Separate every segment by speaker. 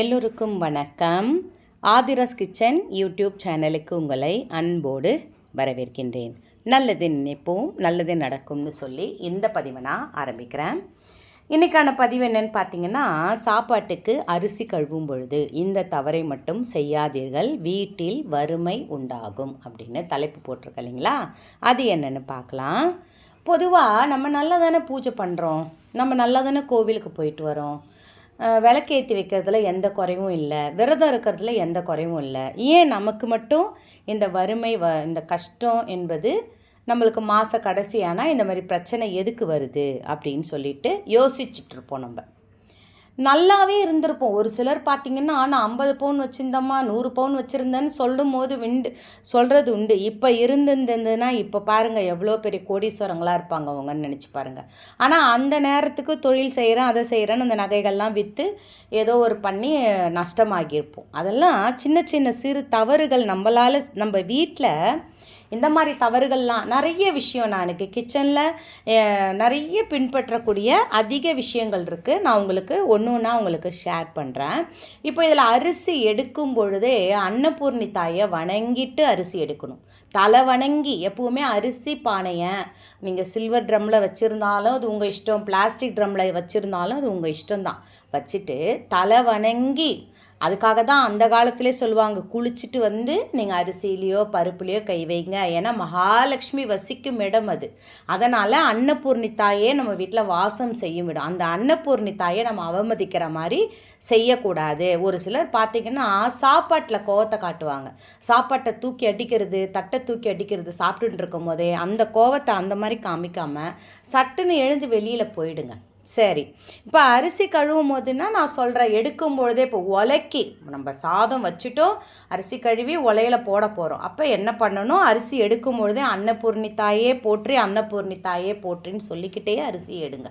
Speaker 1: எல்லோருக்கும் வணக்கம். ஆதிரஸ் kitchen YouTube சேனலுக்கு உங்களை அன்போடு வரவேற்கின்றேன். நல்லது நினைப்போம் நல்லது நடக்கும்னு சொல்லி இந்த பதிவை நான் ஆரம்பிக்கிறேன். இன்றைக்கான பதிவு என்னென்னு பார்த்தீங்கன்னா சாப்பாட்டுக்கு அரிசி கழுவும் பொழுது இந்த தவறை மட்டும் செய்யாதீர்கள் வீட்டில் வறுமை உண்டாகும் அப்படின்னு தலைப்பு போட்டிருக்க இல்லைங்களா? அது என்னென்னு பார்க்கலாம். பொதுவாக நம்ம நல்லா தானே பூஜை பண்ணுறோம் நம்ம நல்லா தானே கோவிலுக்கு போயிட்டு வரோம் விளக்கேற்றி வைக்கிறதுல எந்த குறைவும் இல்லை. விரதம் இருக்கிறதுல எந்த குறைவும் இல்லை. ஏன் நமக்கு மட்டும் இந்த வறுமை வ இந்த கஷ்டம் என்பது நம்மளுக்கு மாத கடைசியானால் இந்த மாதிரி பிரச்சனை எதுக்கு வருது அப்படின்னு சொல்லிட்டு யோசிச்சுட்டு இருப்போம் நம்ம. நல்லாவே இருந்திருப்போம். ஒரு சிலர் பார்த்தீங்கன்னா நான் ஐம்பது பவுன் வச்சுருந்தம்மா நூறு பவுன் வச்சுருந்தேன்னு சொல்லும் போது விண்டு சொல்கிறது உண்டு. இப்போ இருந்திருந்ததுன்னா இப்போ பாருங்கள் எவ்வளோ பெரிய கோடீஸ்வரங்களாக இருப்பாங்க அவங்கன்னு நினச்சி பாருங்கள் ஆனால் அந்த நேரத்துக்கு தொழில் செய்கிறேன் அதை செய்கிறேன்னு அந்த நகைகள்லாம் விற்று ஏதோ ஒரு பண்ணி நஷ்டமாகியிருப்போம். அதெல்லாம் சின்ன சின்ன சிறு தவறுகள் நம்மளால் நம்ம வீட்டில் இந்த மாதிரி தவறுகள்லாம் நிறைய விஷயம் நான் எனக்கு கிச்சனில் நிறைய பின்பற்றக்கூடிய அதிக விஷயங்கள் இருக்குது நான் உங்களுக்கு ஒன்று ஒன்றா உங்களுக்கு ஷேர் பண்ணுறேன் இப்போ இதில் அரிசி எடுக்கும் பொழுதே அன்னபூர்ணி தாயை வணங்கிட்டு அரிசி எடுக்கணும். தலை வணங்கி எப்போவுமே அரிசி பானையை நீங்கள் சில்வர் ட்ரம்மில் வச்சுருந்தாலும் அது உங்கள் இஷ்டம் பிளாஸ்டிக் ட்ரம்மில் வச்சுருந்தாலும் அது உங்கள் இஷ்டம்தான். வச்சுட்டு தலை வணங்கி அதுக்காக தான் அந்த காலத்திலே சொல்லுவாங்க குளிச்சுட்டு வந்து நீங்கள் அரிசியிலையோ பருப்புலையோ கை வைங்க. ஏன்னா மகாலட்சுமி வசிக்கும் இடம் அது. அதனால் அன்னபூர்ணி தாயே நம்ம வீட்டில் வாசம் செய்யும் இடம். அந்த அன்னபூர்ணி தாயை நம்ம அவமதிக்கிற மாதிரி செய்யக்கூடாது. ஒரு சிலர் பார்த்திங்கன்னா சாப்பாட்டில் கோவத்தை காட்டுவாங்க. சாப்பாட்டை தூக்கி அடிக்கிறது தட்டை தூக்கி அடிக்கிறது சாப்பிட்டுட்டு இருக்கும் போதே அந்த கோவத்தை அந்த மாதிரி காமிக்காமல் சட்டுன்னு எழுந்து வெளியில் போயிடுங்க. சரி. இப்போ அரிசி கழுவும் போதுன்னா நான் சொல்கிறேன் எடுக்கும் பொழுதே இப்போ உலக்கி நம்ம சாதம் வச்சுட்டோம் அரிசி கழுவி உலையில் போட போகிறோம் அப்போ என்ன பண்ணணும்? அரிசி எடுக்கும் பொழுதே அன்னபூர்ணி தாயே போற்றி அன்னபூர்ணி தாயே போற்றின்னு சொல்லிக்கிட்டே அரிசி எடுங்க.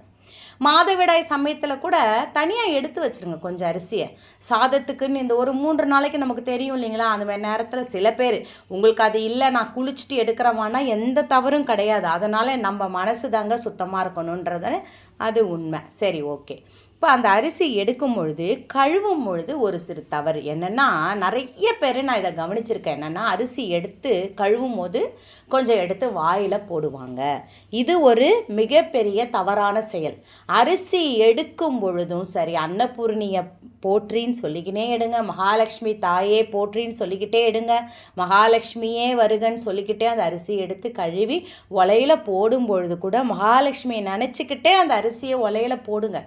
Speaker 1: மாதவிடாய் சமயத்தில் கூட தனியாக எடுத்து வச்சுருங்க கொஞ்சம் அரிசியை. சாதத்துக்குன்னு இந்த ஒரு மூன்று நாளைக்கு நமக்கு தெரியும் இல்லைங்களா? அந்த மாதிரி நேரத்தில் சில பேர் உங்களுக்கு அது இல்லை நான் குளிச்சுட்டு எடுக்கிறவானா எந்த தவறும் கிடையாது. அதனால் நம்ம மனசு தாங்க சுத்தமாக இருக்கணுன்றத அது உண்மை. சரி ஓகே. இப்போ அந்த அரிசி எடுக்கும் பொழுது கழுவும் பொழுது ஒரு சிறு தவறு. என்னென்னா நிறைய பேர் நான் இதை கவனிச்சிருக்கேன். என்னென்னா அரிசி எடுத்து கழுவும் போது கொஞ்சம் எடுத்து வாயில் போடுவாங்க. இது ஒரு மிகப்பெரிய தவறான செயல். அரிசி எடுக்கும் பொழுதும் சரி அன்னபூர்ணியை போற்றின்னு சொல்லிக்கினே எடுங்க. மகாலட்சுமி தாயே போற்றின்னு சொல்லிக்கிட்டே எடுங்க. மகாலட்சுமியே வருகன்னு சொல்லிக்கிட்டே அந்த அரிசி எடுத்து கழுவி ஒலையில் போடும் பொழுது கூட மகாலட்சுமியை நினச்சிக்கிட்டே அந்த அரிசியை ஒலையில் போடுங்க.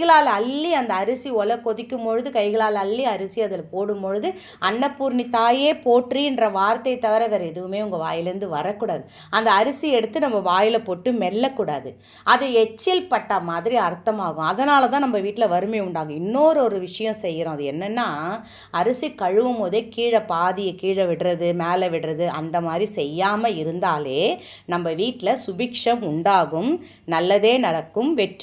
Speaker 1: கைகளால் அள்ளி அந்த அரிசி ஒலை கொதிக்கும் பொழுது கைகளால் அள்ளி அரிசி அதில் போடும் பொழுது அன்னபூர்ணி தாயே போற்றின்ற வார்த்தை தவிர வேறு எதுவுமே உங்கள் வாயிலேருந்து வரக்கூடாது. அந்த அரிசி எடுத்து நம்ம வாயில் போட்டு மெல்லக்கூடாது. அது எச்சில் பட்டா மாதிரி அர்த்தமாகும். அதனால தான் நம்ம வீட்டில் வறுமை உண்டாகும். இன்னொரு ஒரு விஷயம் செய்கிறோம். அது என்னென்னா அரிசி கழுவும் போதே கீழே பாதியை கீழே விடுறது மேலே விடுறது அந்த மாதிரி செய்யாமல் இருந்தாலே நம்ம வீட்டில் சுபிக்ஷம் உண்டாகும். நல்லதே நடக்கும். வெற்றி